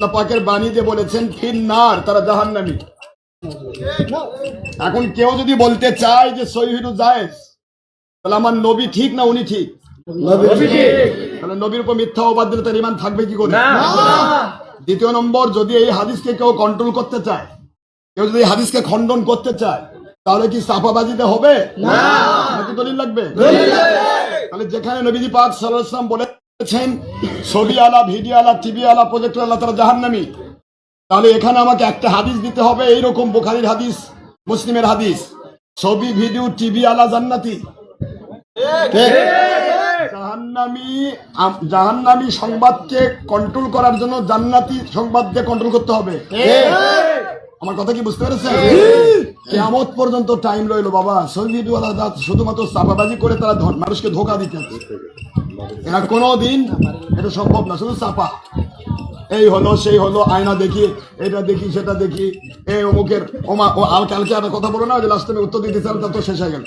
পাকের বাণীতে বলেছেন ফির নার তারা জাহান্নামী। এখন কেউ যদি বলতে চায় যে সহিদু জায়েজ তাহলে আমার নবী ঠিক না উনি ঠিক? তাহলে নবীর উপর মিথ্যা অবাদ দিলে তার ইমান থাকবে কি করে? দ্বিতীয় নম্বর যদি এই হাদিসকে কেউ কন্ট্রোল করতে চায় কেউ যদি এই হাদিসকে খণ্ডন করতে চায় তাহলে কি সাফাবাজিতে হবে? নাকি দলিল লাগবে? তাহলে যেখানে নবীজি পাক আলাইহি ওয়াসাল্লাম বলেছেন ছবি আলা ভিডিও আলা টিভি আলা প্রজেক্টর আলা তারা জাহান্নামী। তাহলে এখানে আমাকে একটা হাদিস দিতে হবে এইরকম বুখারীর হাদিস মুসলিমের হাদিস। ছবি ভিডিও টিভি আলা জান্নাতি। জাহান্নামী জাহান্নামী সংবাদকে কন্ট্রোল করার জন্য জান্নাতি সংবাদকে কন্ট্রোল করতে হবে। আমার কথা কি বুঝতে পেরেছেন? কেমত পর্যন্ত টাইম রইল বাবা। শুধুমাত্র চাপাবাজি করে তারা মানুষকে ধোকা দিতে এরা কোনো দিন এটা সম্ভব না, শুধু চাপা। এই হলো, সেই হলো, আয়না দেখি, এটা দেখি, সেটা দেখি। এই অমুকের, ওমা, ও, আর কালকে একটা কথা বলো না যে লাস্টে আমি উত্তর দিতেছিলাম তা তো শেষ হয়ে গেল।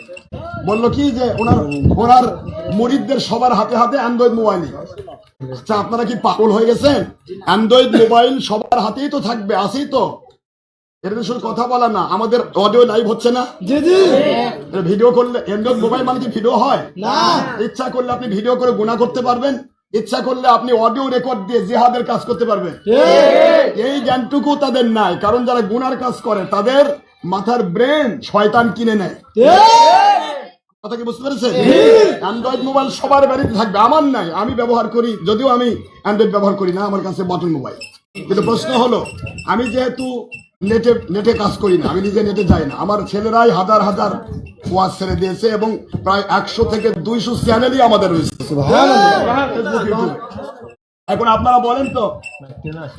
বলল কি যে, ওনার ওনার মুরিদদের সবার হাতে হাতে অ্যান্ড্রয়েড মোবাইল আচ্ছা আপনারা কি পাগল হয়ে গেছেন? অ্যান্ড্রয়েড মোবাইল সবার হাতেই তো থাকবে আসেই তো। এটা তো শুধু কথা বলা না। আমাদের অডিও লাইভ হচ্ছে না? জি জি। ভিডিও করলে অ্যান্ড্রয়েড মোবাইল মানে কি ভিডিও হয়? না। ইচ্ছা করলে আপনি ভিডিও করে গুণা করতে পারবেন। ইচ্ছা করলে আপনি অডিও রেকর্ড দিয়ে জেহাদের কাজ করতে পারবেন। এই জ্ঞানটুকু তাদের নাই কারণ যারা গুনার কাজ করে তাদের মাথার ব্রেন শয়তান কিনে নেয়। কথা কি বুঝতে পেরেছেন? অ্যান্ড্রয়েড মোবাইল সবার বাড়িতে থাকবে আমার নাই আমি ব্যবহার করি যদিও আমি অ্যান্ড্রয়েড ব্যবহার করি না আমার কাছে বটন মোবাইল কিন্তু প্রশ্ন হলো আমি যেহেতু নেটে নেটে কাজ করি না আমি নিজে নেটে যাই না। আমার ছেলেরাই হাজার হাজার ওয়াজ ছেড়ে দিয়েছে এবং প্রায় একশো থেকে দুইশো চ্যানেলই আমাদের রয়েছে। এখন আপনারা বলেন তো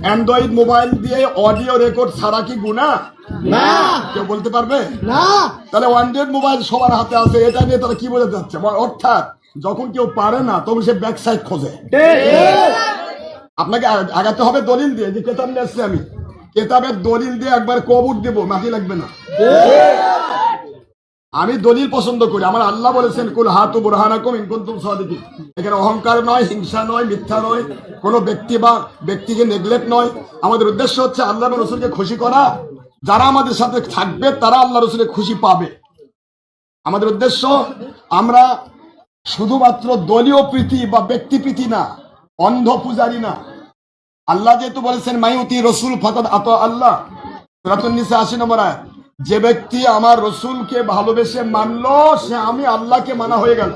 অ্যান্ড্রয়েড মোবাইল দিয়ে অডিও রেকর্ড ছাড়া কি গুণা না। কেউ বলতে পারবে? না। তাহলে ওয়ান্ডেড মোবাইল সবার হাতে আছে এটা নিয়ে তারা কি বোঝাতে যাচ্ছে অর্থাৎ যখন কেউ পারে না তখন সে ব্যাক সাইড খোঁজে। আপনাকে আগাতে হবে দলিল দিয়ে যে কেতাব নিয়ে আসছি আমি। কেতাবের দলিল দিয়ে একবার কবুর দেবো, মাটি লাগবে না। আমি দলিল পছন্দ করি। আমার আল্লাহ বলেছেন, কুল হাতু বুরহানাকুম ইন কুনতুম সাদিকিন। এখানে অহংকার নয়, হিংসা নয়, মিথ্যা নয়। কোনো ব্যক্তি বা ব্যক্তিকে নেগলেক্ট নয়। আমাদের উদ্দেশ্য হচ্ছে আল্লাহ রসুলকে খুশি করা। যারা আমাদের সাথে থাকবে, তারা আল্লাহ রসুলের খুশি পাবে। আমাদের উদ্দেশ্য, আমরা শুধুমাত্র দলীয় প্রীতি বা ব্যক্তি প্রীতি না, অন্ধ পূজারি না। আল্লাহ যেহেতু বলেছেন মাইউতি রসুল ফাকাদ আত আল্লাহ। নিচে আশি নম্বর আয়াত। যে ব্যক্তি আমার রসুলকে ভালোবেসে মানলো, সে আমি আল্লাহকে মানা হয়ে গেল।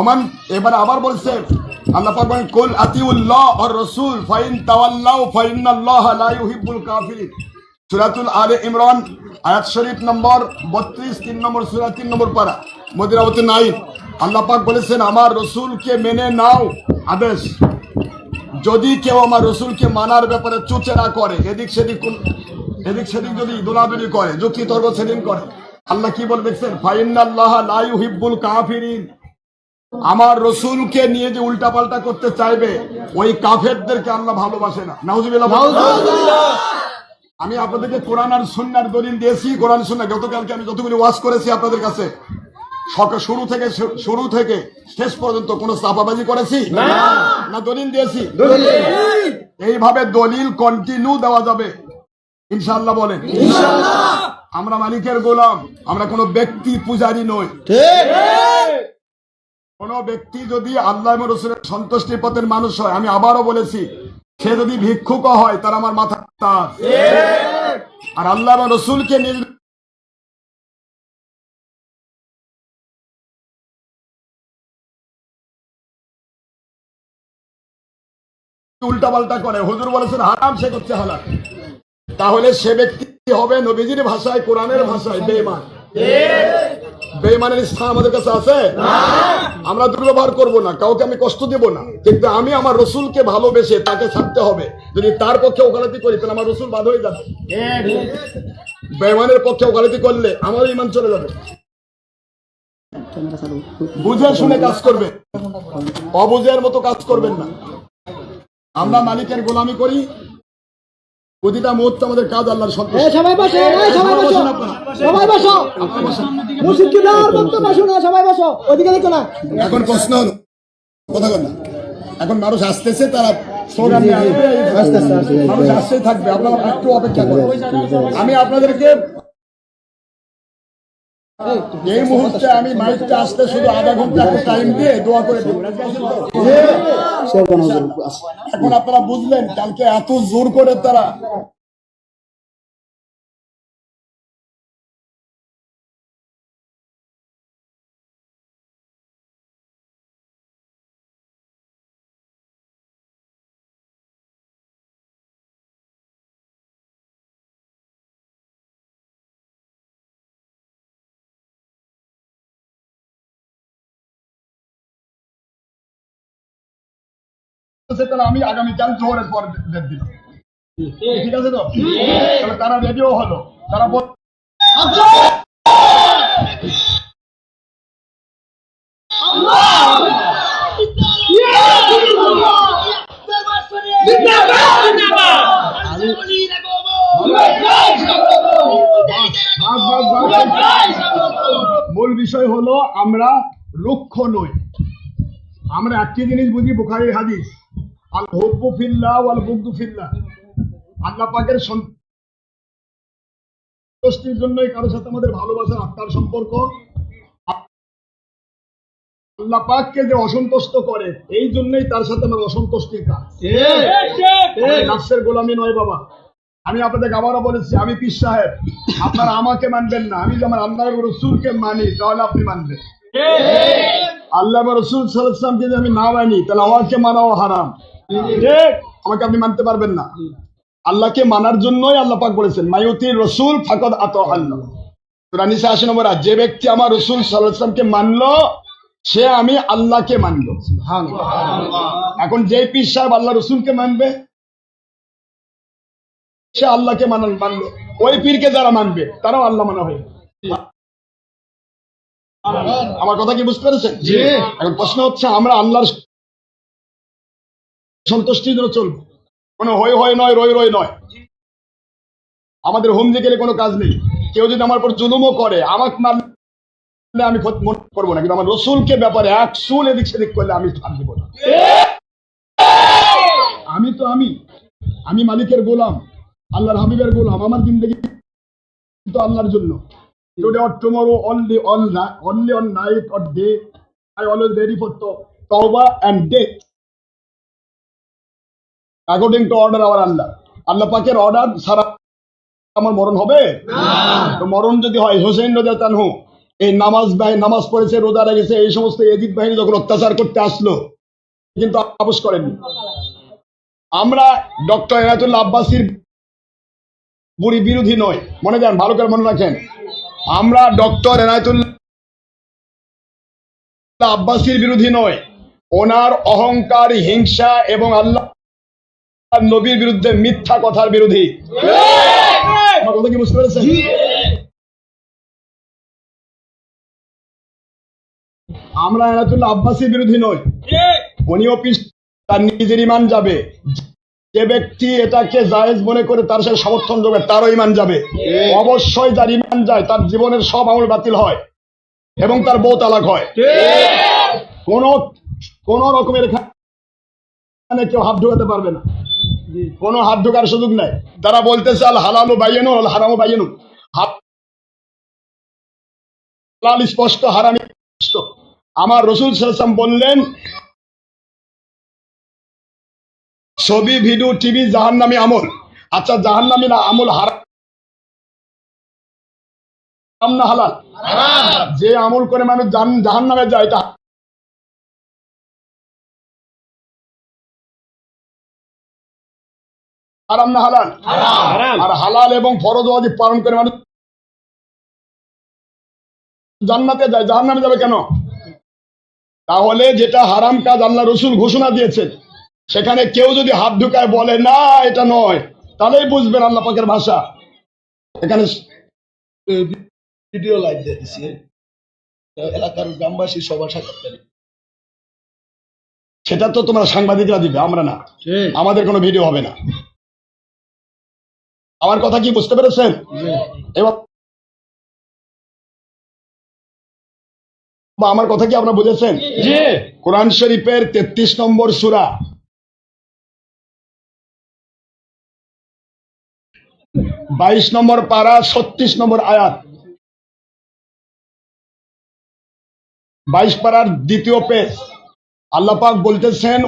অমান এবার আবার বলছে, আল্লাহ পাক কুল আতিউল্লাহ আর রসুল, ফাইন তাওয়াল্লাউ, ফাইন্নাল্লাহ লা ইউহিব্বুল কাফিরিন। সূরাতুল আলে ইমরান, আয়াত শরীফ নম্বর 32 তিন নম্বর সুরা, তিন নম্বর পারা। মদিরাবতী নাইন। আল্লাহ পাক বলেছেন, আমার রসুলকে মেনে নাও। আদেশ। যদি কেউ আমার রসুলকে মানার ব্যাপারে চুচেরা করে, এদিক সেদিক এদিক সেদিক যদি দোলাদুলি করে যুক্তি তর্ক সেদিন করে, আল্লাহ কি বলে দেখছেন? ফাইনাল্লাহ লা ইউহিব্বুল কাফিরিন। আমার রসুলকে নিয়ে যে উল্টাপাল্টা করতে চাইবে, ওই কাফেরদেরকে আল্লাহ ভালোবাসে না। নাউজুবিল্লাহ। আমি আপনাদেরকে কোরআন আর সুন্নার দলিল দিয়েছি কোরআন সুন্না। গতকালকে আমি যতগুলি ওয়াজ করেছি আপনাদের কাছে সকাল শুরু থেকে শুরু থেকে শেষ পর্যন্ত কোনো চাপাবাজি করেছি? না। দলিল দিয়েছি? এইভাবে দলিল কন্টিনিউ দেওয়া যাবে। ইনশাল্লাহ বলেন। আমরা মালিকের গোলাম আমরা কোনো ব্যক্তি পূজারি নই। কোন ব্যক্তি যদি আল্লাহ রসুলের সন্তুষ্টির পথের মানুষ হয় আমি আবারও বলেছি সে যদি ভিক্ষুক হয়, তার আমার মাথা আর আল্লাহ রসুলকে উল্টা পাল্টা করে। হুজুর বলেছেন, হারাম সে করছে হালাল। তাহলে সে ব্যক্তি হবে নবীজির ভাষায়, কোরআনের ভাষায় বেমান বেইমানের স্থান আমাদের কাছে আছে? আমরা দুর্ব্যবহার করব না কাউকে আমি কষ্ট দেব না। কিন্তু আমি আমার রসুলকে ভালোবেসে তাকে ছাড়তে হবে। যদি তার পক্ষে ওকালতি করি তাহলে আমার রসুল বাদ হয়ে যাবে। বেইমানের পক্ষে ওকালতি করলে আমার ইমান চলে যাবে। বুঝে শুনে কাজ করবে। অবুঝের মতো কাজ করবেন না। আমরা মালিকের গোলামি করি প্রতিটা মুহূর্ত আমাদের কাজ আল্লাহর সন্তুষ্ট। সবাই বসো সবাই বসো। সবাই বসো। আপনারা বসুন। বক্তব্য শোনা সবাই বসো। ওদিকে দেখো না এখন প্রশ্ন হলো কথা বল না। এখন মানুষ আসতেছে তারা মানুষ আসতেই থাকবে। আপনারা একটু অপেক্ষা করুন। আমি আপনাদেরকে এই মুহূর্তে আমি মাইকটা আসতে শুধু আধা ঘণ্টা টাইম দিয়ে দোয়া করে এখন আপনারা বুঝলেন কালকে এত জোর করে তারা তাহলে আমি আগামীকাল জোহরের পর ডেট দিলাম। ঠিক আছে তো? তারা রেডিও হলো। তারা। মূল বিষয় হলো আমরা রুক্ষ নই। আমরা একটি জিনিস বুঝি, বুখারির হাদিস। আল হুব্বু ফিল্লাহ ওয়াল বুগদু ফিল্লাহ আল্লাহ পাকের সন্তুষ্টির জন্যই কারোর সাথে আমাদের ভালোবাসার আত্মার সম্পর্ক। আল্লাহ পাককে যে অসন্তুষ্ট করে, এই জন্যই তার সাথে আমার অসন্তুষ্টির কাজ। গোলামি নয় বাবা। আমি আপনাদের আবারও বলেছি, আমি পীর সাহেব। আপনারা আমাকে মানবেন না। আমি যে যেমন আল্লাহ রসুলকে মানি, তাহলে আপনি মানবেন। আল্লাহ রসুল সাল্লামকে যদি আমি না মানি, তাহলে আমাকে মানাও হারাম। আমাকে আপনি মানতে পারবেন না। আল্লাহকে মানার জন্যই আল্লাহ পাক বলেছেন, মায়ুতি রসুল ফাকদ আত রানিসা আসে নম্বর যে ব্যক্তি আমার রসুল সাল্লামকে মানলো, সে আমি আল্লাহকে মানলো এখন যে পীর সাহেব আল্লাহ রসুলকে মানবে, সে আল্লাহকে মানান মানলো ওই পীরকে যারা মানবে, তারাও আল্লাহ মানা হয়ে। আমার কথা কি বুঝতে পেরেছেন? এখন প্রশ্ন হচ্ছে আমরা আল্লাহর সন্তুষ্টির জন্য চলবো। কোনো হই হই নয় রই রই নয়। আমাদের হোম গেলে কোনো কাজ নেই। কেউ যদি আমার উপর জুলুমও করে আমাকে মারলে আমি মনে করব না। কিন্তু আমার রসুলকে ব্যাপারে এক চুল এদিক সেদিক করলে আমি ছাড় দেবো না। আমি তো আমি। আমি মালিকের গোলাম আল্লাহর হাবিবের গোলাম। আমার জিন্দগি তো আল্লাহর জন্য। Today or tomorrow only on only on night or day I always ready for তওবা and death according to order our Allah Allah পাকের অর্ডার সারা আমার মরণ হবে? তো মরণ যদি হয় হোসেন রোজা তানহু এই নামাজ বাহিনী নামাজ পড়েছে রোজা রেখেছে এই সমস্ত এজিদ বাহিনী যখন অত্যাচার করতে আসলো কিন্তু আপোষ করেননি। আমরা ডক্টর এনায়তুল্লাহ আব্বাসির বুড়ি বিরোধী নয়। মনে যান ভালো করে মনে রাখেন। আমরা ডক্টর এনায়তুল্লাহ আব্বাসির বিরোধী নয় ওনার অহংকার হিংসা এবং আল্লাহ নবীর বিরুদ্ধে মিথ্যা কথার বিরোধী। আমার কথা কি বুঝতে পেরেছেন? আমরা এনায়তুল্লাহ আব্বাসির বিরোধী নই। উনিও পিস তার নিজের ইমান যাবে। যে ব্যক্তি এটাকে জায়েজ মনে করে তার সাথে সমর্থন দেবে তারও ইমান যাবে। অবশ্যই যার ইমান যায় তার জীবনের সব আমল বাতিল হয় এবং তার বউ তালাক হয়। কোন কোন রকমের এখানে কেউ হাত ঢোকাতে পারবে না। কোনো হাত ঢোকার সুযোগ নাই। তারা বলতেছে আল হালালু বাইয়েনু আল হারামু বাইয়েনু। হালাল স্পষ্ট হারামি স্পষ্ট। আমার রসুল সাল্লাম বললেন ছবি ভিডিও টিভি জাহান নামী আমল। আচ্ছা জাহান নামী না আমল হারাম না হালাল? যে আমল করে মানুষ জাহান নামে যায় এটা হারাম না হালাল? আর হালাল এবং ফরজ ওয়াজিব পালন করে মানুষ জান্নাতে যায় জাহান্নামে যাবে কেন? তাহলে যেটা হারাম কাজ আল্লাহ রসুল ঘোষণা দিয়েছেন। সেখানে কেউ যদি হাত ঢুকায় বলে না এটা নয় তাহলেই বুঝবেন আল্লাহ পাকের ভাষা। এখানে ভিডিও লাইভ দেখেছি এলাকার গ্রামবাসী সবার সাক্ষাৎকারী সেটা তো তোমরা সাংবাদিকরা দিবে আমরা না। আমাদের কোনো ভিডিও হবে না। আমার কথা কি বুঝতে পেরেছেন? এবার আমার কথা কি আপনারা বুঝেছেন? কোরআন শরীফের তেত্রিশ নম্বর সুরা। বাইশ নম্বর পারা ছত্রিশ নম্বর আয়াত। বাইশ পারার দ্বিতীয় পেজ। আল্লাহ পাক বলতেছেন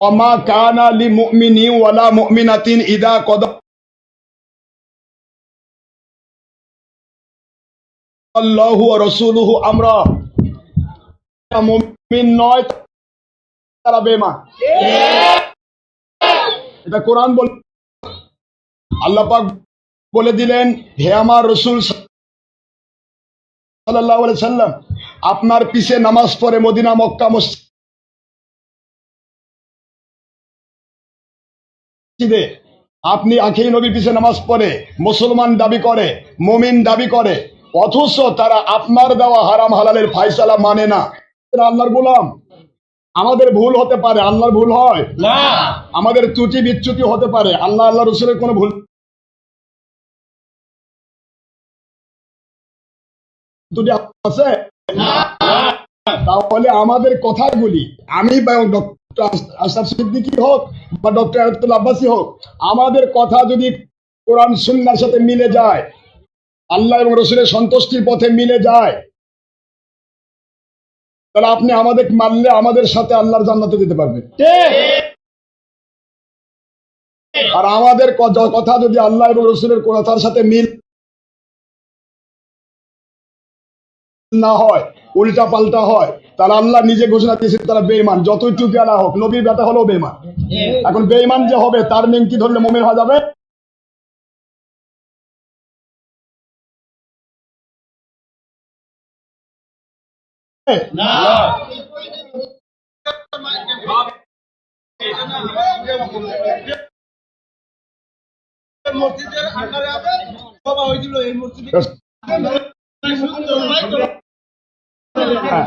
ওমা কানা লি মুমিনি ওয়ালা মুমিনাতিন ইদা কদ আল্লাহু রাসূলুহু আমরা। মুমিন নয়, তারা বেমান এটা কোরআন বল আল্লাহ পাক বলে দিলেন, হে আমার রসুল সাল্লাম, আপনার পিছে নামাজ পড়ে মদিনা, মক্কা, মসজিদে আপনি আখেই নবী পিছে নামাজ পড়ে, মুসলমান দাবি করে, মমিন দাবি করে, অথচ তারা আপনার দেওয়া হারাম হালালের ফায়সালা মানে না। আল্লাহর গোলাম। আমাদের ভুল হতে পারে আল্লাহর ভুল হয়। না। আমাদের ত্রুটি বিচ্যুতি হতে পারে আল্লাহ আল্লাহ রসুলের কোনো ভুল আছে? তাহলে আমাদের কথাগুলি আমি ডক্টর সিদ্দিকী হোক বা ডক্টর আয়তুল আব্বাসী হোক আমাদের কথা যদি কোরআন সুন্নার সাথে মিলে যায় আল্লাহ এবং রসুলের সন্তুষ্টির পথে মিলে যায় তাহলে আপনি আমাদের মানলে আমাদের সাথে আল্লাহর জান্নাতে যেতে পারবেন। আর আমাদের কথা যদি আল্লাহ এবং রসুলের কথার সাথে মিল না হয় উল্টা পাল্টা হয় তাহলে আল্লাহ নিজে ঘোষণা দিয়েছে তারা বেইমান যতই চুকে আলা হোক নবীর ব্যথা হলেও বেইমান এখন বেইমান যে হবে তার নেমকি ধরলে মোমের হওয়া যাবে? মসজিদের আকারে হবে সভা হয়েছিল এই মসজিদে হ্যাঁ।